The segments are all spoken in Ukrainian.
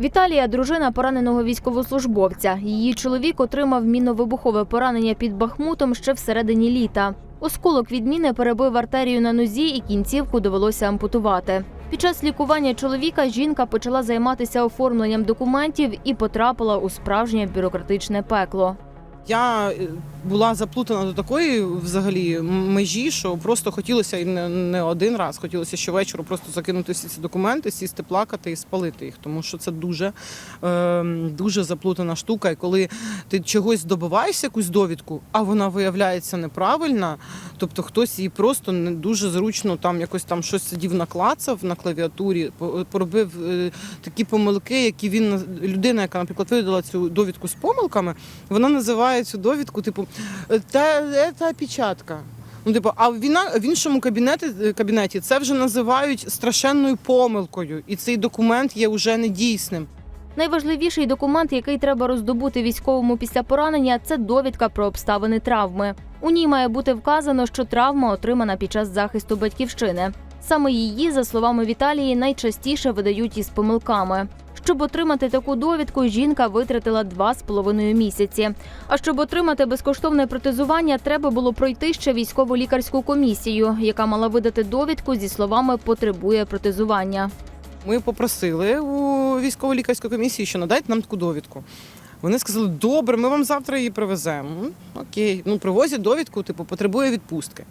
Віталія дружина пораненого військовослужбовця. Її чоловік отримав мінно-вибухове поранення під Бахмутом ще всередині літа. Осколок від міни перебив артерію на нозі і кінцівку довелося ампутувати. Під час лікування чоловіка жінка почала займатися оформленням документів і потрапила у справжнє бюрократичне пекло. Я е, була заплутана до такої взагалі межі, що просто хотілося і не, один раз, хотілося щовечора просто закинути всі ці документи, сісти, плакати і спалити їх, тому що це дуже, е, дуже заплутана штука. І коли ти чогось добиваєшся, якусь довідку, а вона виявляється неправильна, тобто хтось її просто не дуже зручно там якось там щось сидів наклацав на клавіатурі, поробив е, такі помилки, які він людина, яка, наприклад, видала цю довідку з помилками, вона називає цю довідку, типу, та це печатка. Ну, типу, а в віна- в іншому кабінеті, кабінеті це вже називають страшенною помилкою, і цей документ є вже недійсним. Найважливіший документ, який треба роздобути військовому після поранення, це довідка про обставини травми. У ній має бути вказано, що травма отримана під час захисту батьківщини. Саме її, за словами Віталії, найчастіше видають із помилками. Щоб отримати таку довідку, жінка витратила два з половиною місяці. А щоб отримати безкоштовне протезування, треба було пройти ще військово-лікарську комісію, яка мала видати довідку зі словами потребує протезування. Ми попросили у військово-лікарської комісії, що надайте нам таку довідку. Вони сказали, добре, ми вам завтра її привеземо. Окей, ну привозять довідку, типу, потребує відпустки.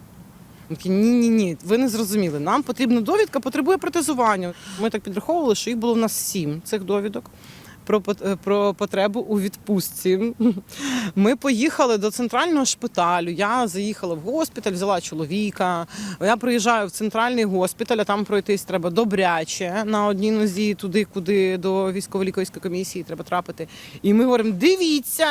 Такі, ні, ні, ні, ви не зрозуміли. Нам потрібна довідка, потребує протезування. Ми так підраховували, що їх було в нас сім цих довідок про, е, про потребу у відпустці. Ми поїхали до центрального шпиталю. Я заїхала в госпіталь, взяла чоловіка. Я приїжджаю в центральний госпіталь, а там пройтись треба добряче на одній нозі, туди, куди до військово-лікарської комісії треба трапити. І ми говоримо: дивіться,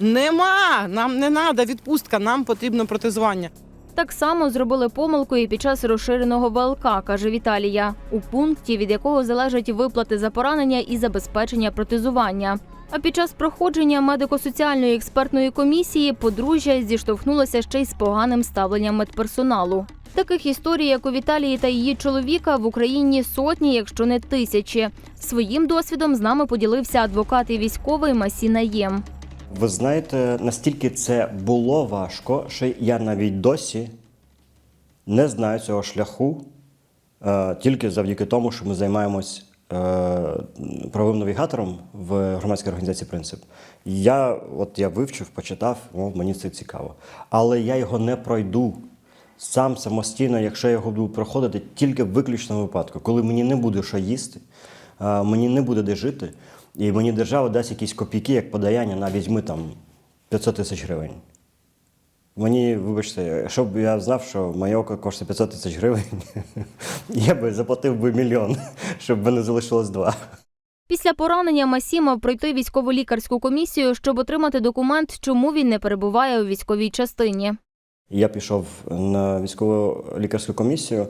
нема, нам не треба відпустка, нам потрібно протезування. Так само зробили помилку і під час розширеного ВЛК, каже Віталія, у пункті, від якого залежать виплати за поранення і забезпечення протезування. А під час проходження медико-соціальної експертної комісії подружжя зіштовхнулося ще й з поганим ставленням медперсоналу. Таких історій, як у Віталії та її чоловіка, в Україні сотні, якщо не тисячі. Своїм досвідом з нами поділився адвокат і військовий Масіна Єм. Ви знаєте, настільки це було важко, що я навіть досі не знаю цього шляху е, тільки завдяки тому, що ми займаємось е, правовим навігатором в громадській організації Принцип. Я от я вивчив, почитав, о, мені це цікаво. Але я його не пройду сам самостійно, якщо я його буду проходити тільки в виключному випадку, коли мені не буде що їсти, мені не буде де жити, і мені держава дасть якісь копійки, як подаяння на візьми там 500 тисяч гривень. Мені, вибачте, якщо б я знав, що моє око коштує 500 тисяч гривень, я би заплатив би мільйон, щоб мене залишилось два. Після поранення Масі мав пройти військово-лікарську комісію, щоб отримати документ, чому він не перебуває у військовій частині. Я пішов на військову лікарську комісію,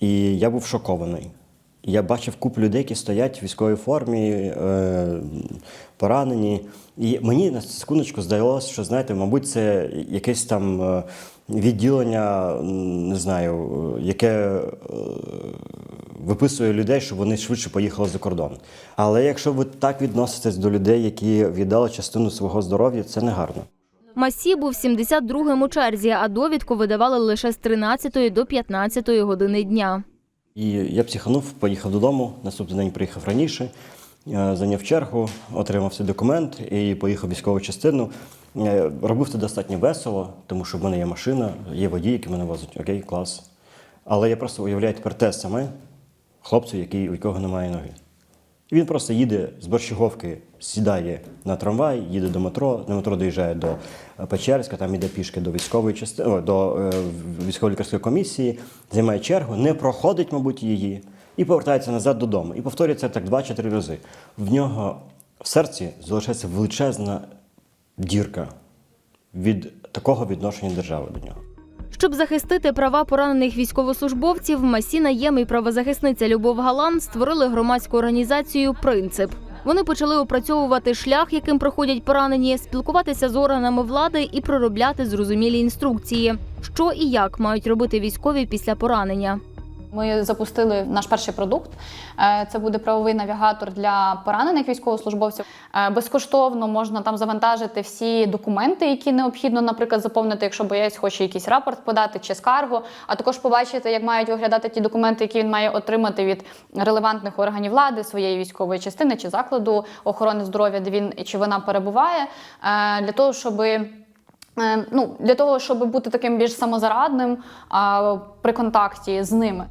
і я був шокований. Я бачив купу людей, які стоять в військовій формі, е, поранені. І мені на секундочку здалося, що знаєте, мабуть, це якесь там е, відділення, не знаю, яке е, виписує людей, щоб вони швидше поїхали за кордон. Але якщо ви так відноситесь до людей, які віддали частину свого здоров'я, це не гарно. Масі був 72-м у черзі, а довідку видавали лише з 13 до 15 години дня. І я психанув, поїхав додому. Наступний день приїхав раніше, е, зайняв чергу, отримав цей документ і поїхав військову частину. Е, Робив це достатньо весело, тому що в мене є машина, є водій, який мене возить. Окей, клас. Але я просто уявляю тепер те саме хлопцю, який, у якого немає ноги. І він просто їде з Борщаговки, сідає на трамвай, їде до метро, на метро доїжджає до е, Печерська, там іде пішки до військової частини, до е, військово-лікарської комісії, займає чергу, не проходить, мабуть, її, і повертається назад додому. І повторює це так два чи три рази. В нього в серці залишається величезна дірка від такого відношення держави до нього. Щоб захистити права поранених військовослужбовців, Масіна Єм і правозахисниця Любов Галан створили громадську організацію Принцип. Вони почали опрацьовувати шлях, яким проходять поранені, спілкуватися з органами влади і проробляти зрозумілі інструкції, що і як мають робити військові після поранення. Ми запустили наш перший продукт. Е, Це буде правовий навігатор для поранених військовослужбовців. Е, Безкоштовно можна там завантажити всі документи, які необхідно, наприклад, заповнити, якщо боєць хоче якийсь рапорт подати чи скаргу. А також побачити, як мають виглядати ті документи, які він має отримати від релевантних органів влади, своєї військової частини чи закладу охорони здоров'я, де він чи вона перебуває, е, для того, щоби Е, Ну, для того, щоб бути таким більш самозарадним при контакті з ними.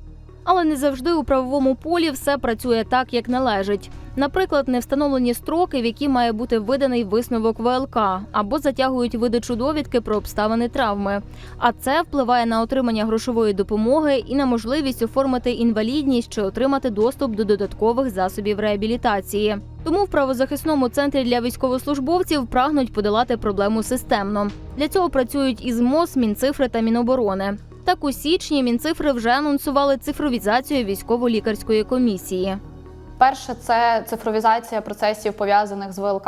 Але не завжди у правовому полі все працює так, як належить. Наприклад, не встановлені строки, в які має бути виданий висновок ВЛК, або затягують видачу довідки про обставини травми. А це впливає на отримання грошової допомоги і на можливість оформити інвалідність чи отримати доступ до додаткових засобів реабілітації. Тому в правозахисному центрі для військовослужбовців прагнуть подолати проблему системно. Для цього працюють із МОЗ, Мінцифри та Міноборони. Так у січні Мінцифри вже анонсували цифровізацію військово-лікарської комісії. Перше, це цифровізація процесів пов'язаних з ВЛК,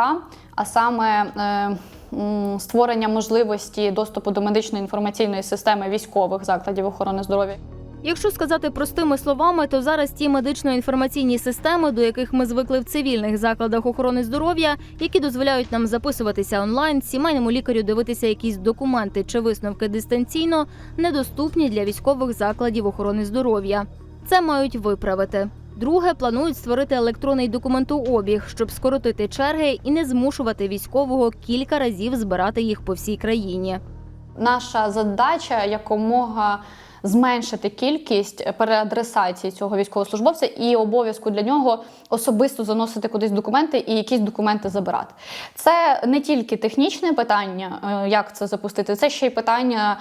а саме е, створення можливості доступу до медичної інформаційної системи військових закладів охорони здоров'я. Якщо сказати простими словами, то зараз ті медично-інформаційні системи, до яких ми звикли в цивільних закладах охорони здоров'я, які дозволяють нам записуватися онлайн, сімейному лікарю дивитися якісь документи чи висновки дистанційно, недоступні для військових закладів охорони здоров'я. Це мають виправити. Друге, планують створити електронний документообіг, щоб скоротити черги і не змушувати військового кілька разів збирати їх по всій країні. Наша задача якомога зменшити кількість переадресацій цього військовослужбовця і обов'язку для нього особисто заносити кудись документи і якісь документи забирати. Це не тільки технічне питання, е, як це запустити, це ще й питання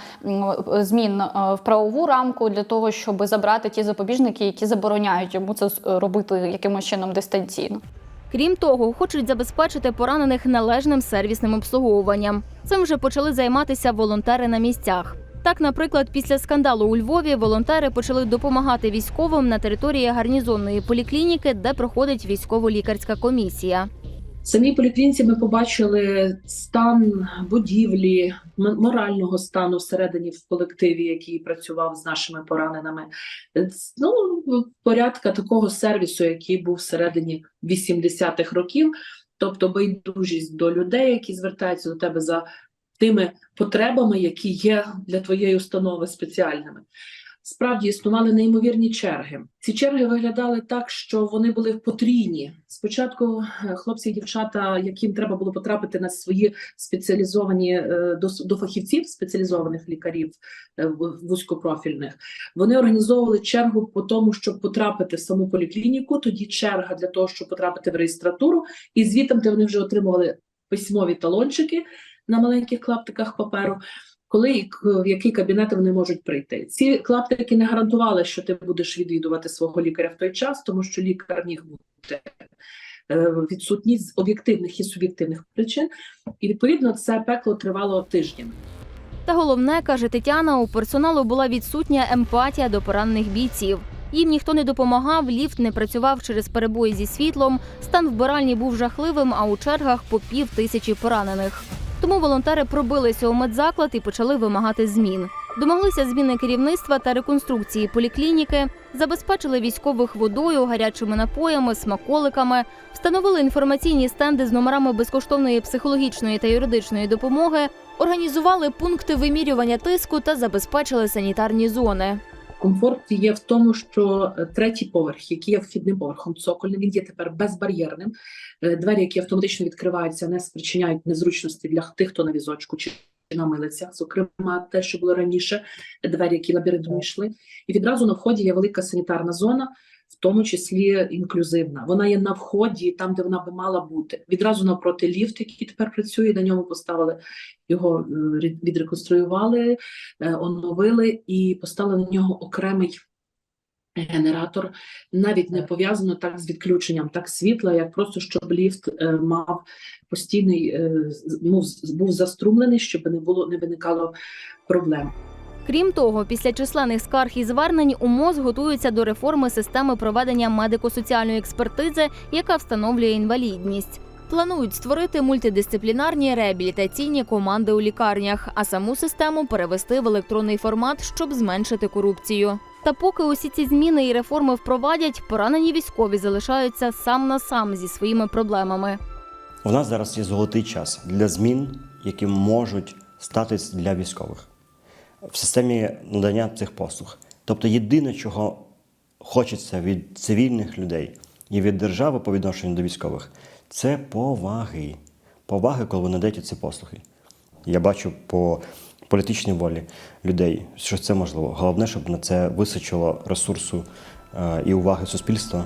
змін е, в правову рамку для того, щоб забрати ті запобіжники, які забороняють йому це робити якимось чином дистанційно. Крім того, хочуть забезпечити поранених належним сервісним обслуговуванням. Цим вже почали займатися волонтери на місцях. Так, наприклад, після скандалу у Львові волонтери почали допомагати військовим на території гарнізонної поліклініки, де проходить військово-лікарська комісія. В самій поліклініці ми побачили стан будівлі, морального стану всередині в колективі, який працював з нашими пораненими. Ну, порядка такого сервісу, який був всередині 80-х років, тобто байдужість до людей, які звертаються до тебе за тими потребами, які є для твоєї установи спеціальними. Справді існували неймовірні черги. Ці черги виглядали так, що вони були потрійні. Спочатку е, хлопці і дівчата, яким треба було потрапити на свої спеціалізовані е, до, до фахівців, спеціалізованих лікарів е, вузькопрофільних, вони організовували чергу по тому, щоб потрапити в саму поліклініку. Тоді черга для того, щоб потрапити в реєстратуру, і звітом, де вони вже отримували письмові талончики на маленьких клаптиках паперу коли і в який кабінет вони можуть прийти. Ці клаптики не гарантували, що ти будеш відвідувати свого лікаря в той час, тому що лікар міг бути е, відсутній з об'єктивних і суб'єктивних причин, і відповідно це пекло тривало тижнями. Та головне, каже Тетяна, у персоналу була відсутня емпатія до поранених бійців. Їм ніхто не допомагав, ліфт не працював через перебої зі світлом, стан вбиральні був жахливим, а у чергах по пів тисячі поранених. Тому волонтери пробилися у медзаклад і почали вимагати змін. Домоглися зміни керівництва та реконструкції поліклініки, забезпечили військових водою, гарячими напоями, смаколиками, встановили інформаційні стенди з номерами безкоштовної психологічної та юридичної допомоги, організували пункти вимірювання тиску та забезпечили санітарні зони. Комфорт є в тому, що е, третій поверх, який є вхідним поверхом, цокольним, він є тепер безбар'єрним. Е, Двері, які автоматично відкриваються, не спричиняють незручності для тих, хто на візочку чи на милицях. Зокрема, те, що було раніше, двері, які лабіринтом йшли. І відразу на вході є велика санітарна зона, в тому числі інклюзивна. Вона є на вході, там, де вона би мала бути. Відразу навпроти ліфт, який тепер працює, на ньому поставили його е, відреконструювали, е, оновили і поставили на нього окремий генератор, навіть не пов'язано так з відключенням, так світла, як просто щоб ліфт е, мав постійний, е, був, був заструмлений, щоб не було не виникало проблем. Крім того, після численних скарг і звернень у МОЗ готуються до реформи системи проведення медико-соціальної експертизи, яка встановлює інвалідність. Планують створити мультидисциплінарні реабілітаційні команди у лікарнях, а саму систему перевести в електронний формат, щоб зменшити корупцію. Та поки усі ці зміни і реформи впровадять, поранені військові залишаються сам на сам зі своїми проблемами. У нас зараз є золотий час для змін, які можуть статись для військових в системі надання цих послуг. Тобто, єдине, чого хочеться від цивільних людей і від держави по відношенню до військових, це поваги. Поваги, коли вони надають ці послуги. Я бачу по політичній волі людей, що це можливо. Головне, щоб на це височило ресурсу е, і уваги суспільства.